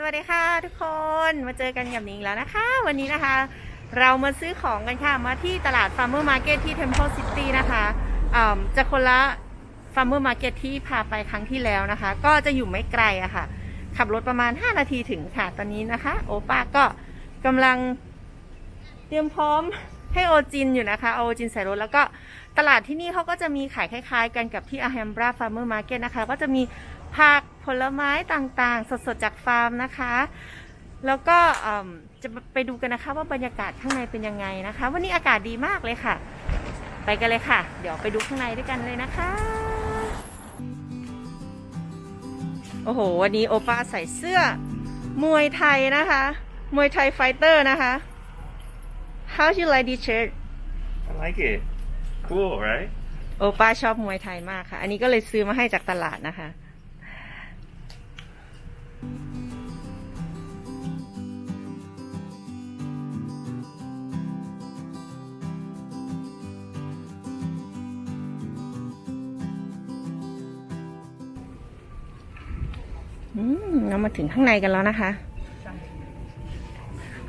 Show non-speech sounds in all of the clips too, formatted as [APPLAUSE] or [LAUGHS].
สวัสดีค่ะทุกคนมาเจอกันกับนิงแล้วนะคะ วันนี้นะคะ เรามาซื้อของกันค่ะมาที่ตลาด Farmer Market ที่ Temple City นะคะอ่าจะคนละ Farmer Market ที่พาไปครั้งที่แล้วนะคะ ก็จะอยู่ไม่ไกลอะค่ะ ขับรถประมาณ 5 นาทีถึงค่ะตอนนี้นะคะ โอป้าก็กำลังเตรียมพร้อมให้โอจินอยู่นะคะเอาโอจินใส่รถแล้วก็ตลาดที่นี่เขาก็จะมีขายคล้าย ๆ กันกับที่ a h a m b r a Farmer Market นะคะ ก็จะมี ผักผลไม้ต่างๆ สดๆจากฟาร์มนะคะ แล้วก็เอิ่มจะไปดูกันนะคะว่าบรรยากาศข้างในเป็นยังไงนะคะ วันนี้อากาศดีมากเลยค่ะ ไปกันเลยค่ะ เดี๋ยวไปดูข้างในด้วยกันเลยนะคะ โอ้โห วันนี้โอป้าใส่เสื้อ มวยไทยนะคะ มวยไทยไฟเตอร์นะคะ How do you like this shirt I like it. Cool, right? โอป้าชอบมวยไทยมากค่ะ อันนี้ก็เลยซื้อมาให้จากตลาดนะคะ เรามาถึงข้างในกันแล้วนะคะ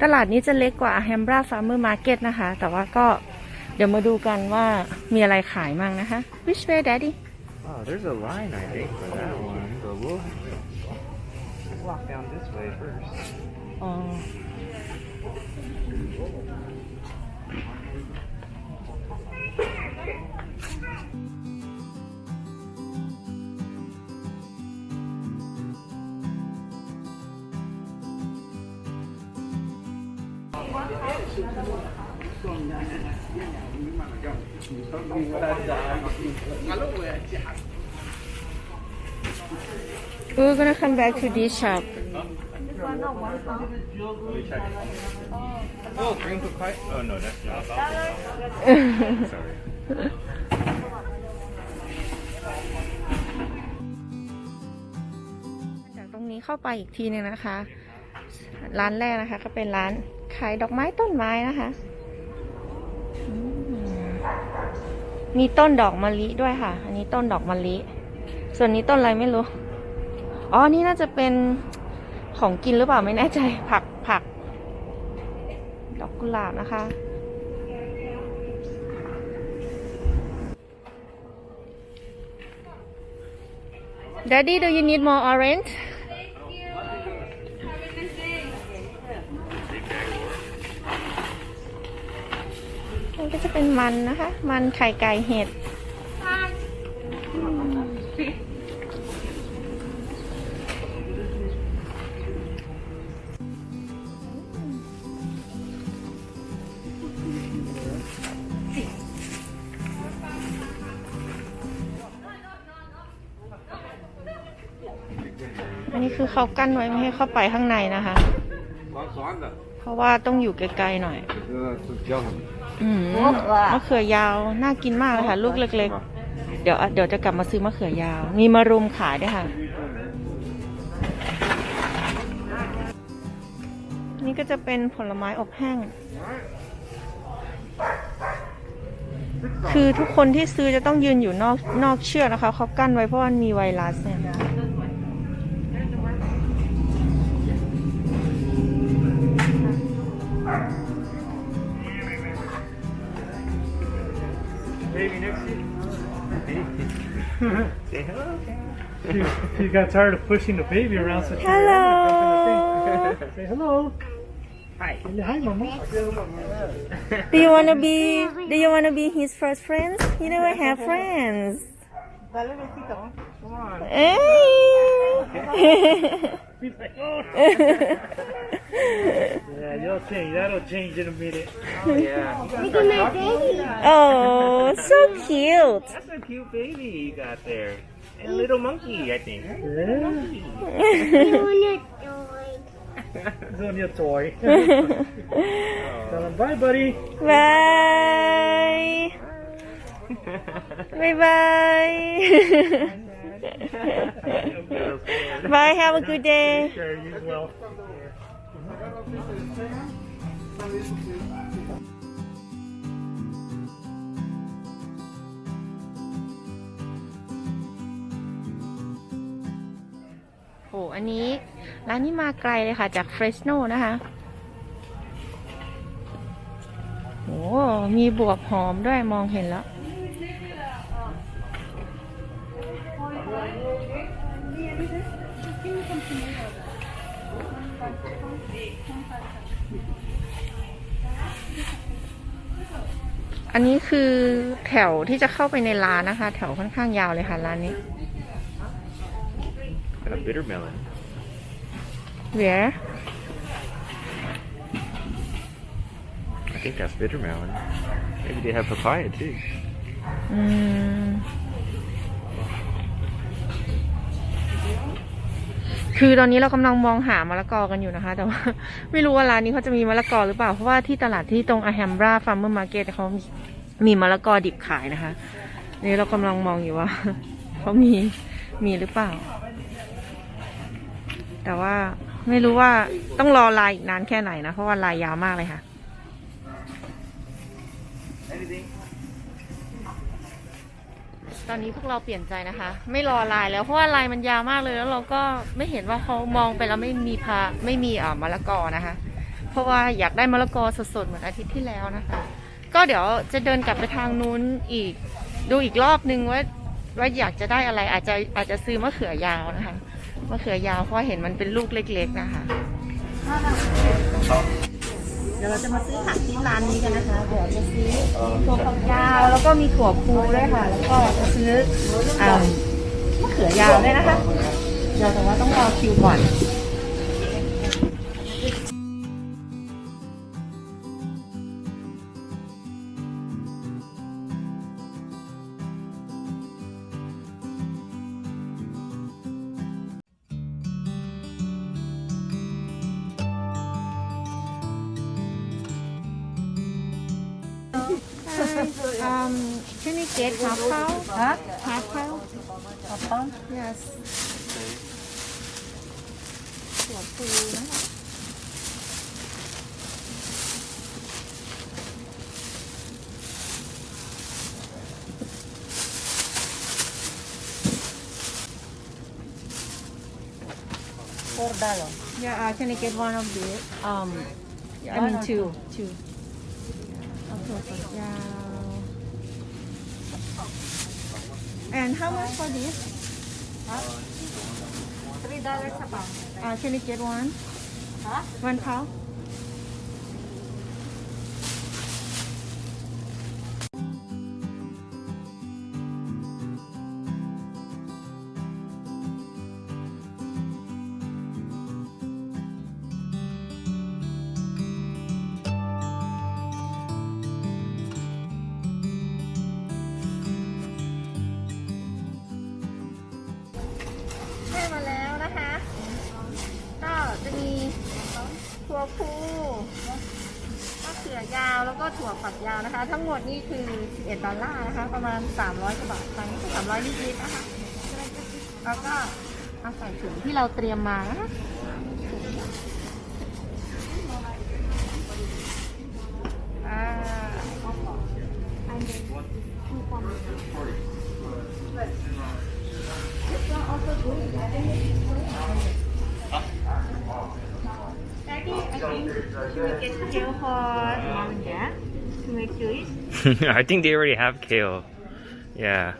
ตลาดนี้จะเล็กกว่า Alhambra Farmer Market นะคะ แต่ว่าก็เดี๋ยวมาดูกันว่ามีอะไรขายมั่งนะคะ Which way daddy Oh, there's a line, I think, for that one, but we'll walk down this way first. อ๋ We're gonna come back to this shop Oh, green papaya. Oh, no, that's not. Sorry. จากตรงนี้เข้าไปอีกทีนึงนะคะ ร้านแรกนะคะ ก็เป็นร้านขายดอกไม้ต้นไม้นะคะอืม มีต้นดอกมะลิด้วยค่ะ อันนี้ต้นดอกมะลิ ส่วนนี้ต้นอะไรไม่รู้ อ๋อ นี่น่าจะเป็นของกินหรือเปล่าไม่แน่ใจ ผักผัก ดอกกุหลาบนะคะ Daddy do you need more orange ก็จะเป็นมันนะคะ มันไข่ไก่เห็ดอันนี้คือเขากั้นไว้ไม่ให้เข้าไปข้างในนะคะ เพราะว่าต้องอยู่ไกลๆหน่อย อืมมะเขือยาวน่ากินมากเลยค่ะ ลูกเล็กๆ เดี๋ยวเดี๋ยวจะกลับมาซื้อมะเขือยาว มีมะรุมขายด้วยค่ะ นี่ก็จะเป็นผลไม้อบแห้ง คือทุกคนที่ซื้อจะต้องยืนอยู่นอกนอกเชือกนะคะเขากั้นไว้เพราะว่ามันมีไวรัสเนี่ย Baby next to you. Say hello. She got tired of pushing the baby around, so she Hello. say hello. Hi. Hi, mama. Do you wanna be Do you wanna be his first friends? He never have friends. Come on. Hey. He's like, oh. yeah, you'll change. That'll change in a minute. Oh, yeah. oh, so cute. That's a cute baby you got there. And a little monkey, I think. Yeah. It's on your toy. Tell him bye, buddy. [LAUGHS] Bye. Bye bye. [LAUGHS] Bye. Have a good day. Sure, you as well. โอ้อันนี้ร้านนี้มาไกลเลยค่ะ จากเฟรชโนนะคะโอ้มีบวบหอมด้วยมองเห็นแล้ว อันนี้คือแถวที่จะเข้าไปในร้านนะคะ แถวค่อนข้างยาวเลยค่ะร้านนี้ Got a bitter melon. Where I think that's bitter melon. Maybe they have papaya too. อื คือตอนนี้เรากำลังมองหามะละกอกันอยู่นะคะ แต่ว่า ไม่รู้ว่าร้านนี้เขาจะมีมะละกอหรือเปล่า เพราะว่าที่ตลาดที่ตรงอาแฮมบราฟาร์มเมอร์มาร์เก็ตเขามีมีมะละกอดิบขายนะคะนี่เรากำลังมองอยู่ว่าเขามีมีหรือเปล่า แต่ว่าไม่รู้ว่าต้องรอลายอีกนานแค่ไหนนะ เพราะว่าลายยาวมากเลยค่ะ ตอนนี้พวกเราเปลี่ยนใจนะคะ ไม่รอลายแล้วเพราะว่าลายมันยาวมากเลยแล้วเราก็ไม่เห็นว่าเขามองไปแล้วไม่มีพาไม่มีอ่ามะละกอนะคะ เพราะว่าอยากได้มะละกอสดๆเหมือนอาทิตย์ที่แล้วนะคะ ก็เดี๋ยวจะเดินกลับไปทางนู้นอีกดูอีกรอบนึงว่าว่าอยากจะได้อะไรอาจจะอาจจะซื้อมะเขือยาวนะคะมะเขือยาวเพราะเห็นมันเป็นลูกเล็ก ๆนะคะ เดี๋ยวเราจะมาซื้อผักที่ร้านนี้กันนะคะ เดี๋ยวจะซื้อถั่วฝักยาวแล้วก็มีถั่วพูด้วยค่ะ แล้วก็จะซื้ออ่ามะเขือยาวด้วยนะคะเดี๋ยวแต่ว่าต้องรอคิวก่อน um can you get half pound Huh? half pound A pound? yes ถั่วพูนะคะ Four dollar. Yeah, uh, can I get one of this? Um, I One mean or two, two. เอาถั่วฝักยาว And how much for this? Three dollars a pound. Uh, can I get one? Huh? One pound? พูมะเขือยาวแล้วก็ถั่วฝักยาวนะคะ ทั้งหมดนี่คือ 11 ดอลลาร์นะคะ ประมาณ 300กว่าบาทไปสามร้อยนิดๆนะคะแล้วก็เอาใส่ถุงที่เราเตรียมมานะคะอ่า Daddy, I think you will get kale for mom and dad to make juice. I think they already have kale. Yeah..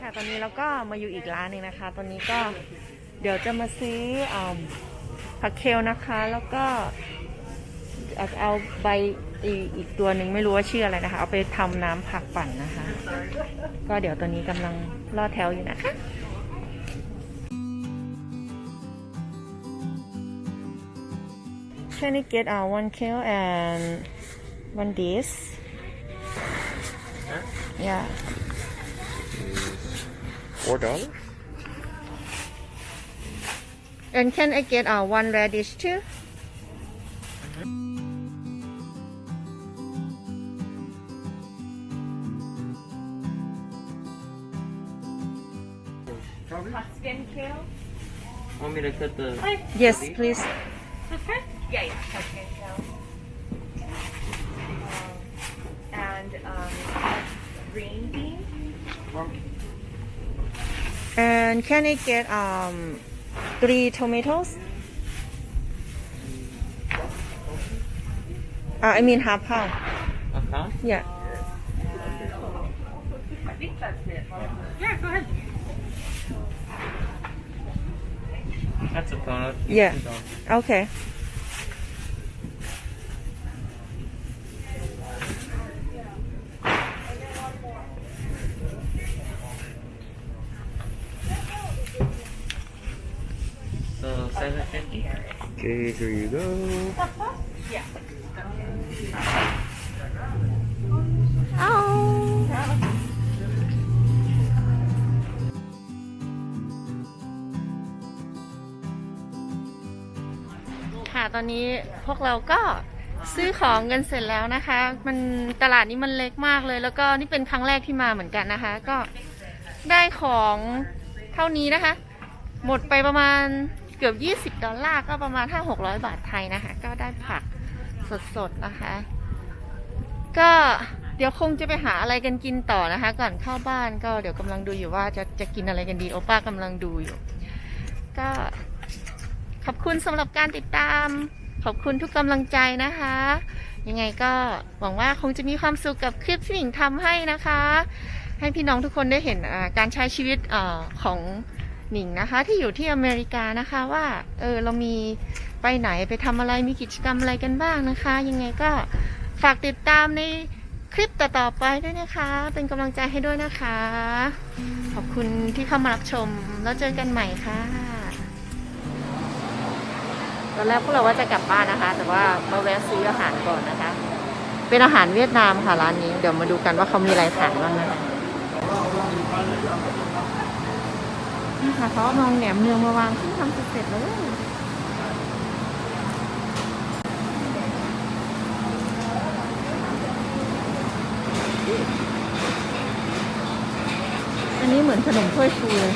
ค่ะตอนนี้เราก็มาอยู่อีกร้านหนึ่งนะคะ ตอนนี้ก็เดี๋ยวจะมาซื้ออมผักเคลนะคะ แล้วก็เอาเอาใบอีอีกตัวหนึ่งไม่รู้ว่าชื่ออะไรนะคะ เอาไปทำน้ำผักปั่นนะคะ ก็เดี๋ยวตอนนี้กำลังรอแถวอยู่นะคะ Can I get uh, one kale and one this? Yeah. Four dollars? And can I get uh, one radish too? Tuscan kale Want me to cut the? yes please Okay. yeah yeah Tuscan kale um, and um, green bean and can I get um three tomatoes uh, I mean half pound A pound? yeah Yeah, go ahead. That's a pound. Yeah. okay Okay, here you go. เอาค่ะตอนนี้พวกเราก็ซื้อของกันเสร็จแล้วนะคะ มันตลาดนี้มันเล็กมากเลย แล้วก็นี่เป็นครั้งแรกที่มาเหมือนกันนะคะ ก็ได้ของเท่านี้นะคะ หมดไปประมาณ เกือบ 20 ดอลลาร์ก็ประมาณ 5-600 บาทไทยนะคะ ก็ได้ผักสดๆนะคะ ก็เดี๋ยวคงจะไปหาอะไรกันกินต่อนะคะ ก่อนเข้าบ้านก็เดี๋ยวกำลังดูอยู่ว่าจะจะกินอะไรกันดี โอป้ากำลังดูอยู่ ก็ขอบคุณสำหรับการติดตาม ขอบคุณทุกกำลังใจนะคะ ยังไงก็หวังว่าคงจะมีความสุขกับคลิปที่หญิงทำให้นะคะ ให้พี่น้องทุกคนได้เห็นอ่าการใช้ชีวิตอาของ หนิงนะคะ ที่อยู่ที่อเมริกานะคะว่าเออเรามีไปไหนไปทำอะไรมีกิจกรรมอะไรกันบ้างนะคะ ยังไงก็ฝากติดตามในคลิปต่อๆไปด้วยนะคะ เป็นกำลังใจให้ด้วยนะคะ ขอบคุณที่เข้ามารับชม แล้วเจอกันใหม่ค่ะตอนแรกพวกเราว่าจะกลับบ้านนะคะ แต่ว่ามาแวะซื้ออาหารก่อนนะคะ เป็นอาหารเวียดนามค่ะร้านนี้ เดี๋ยวมาดูกันว่าเขามีอะไรขายบ้างนะคะ นี่ค่ะเขาเอามองแหนมเนืองมาวางเพิ่งทำเสร็จๆเลยอันนี้เหมือนขนมถ้วยฟูเลย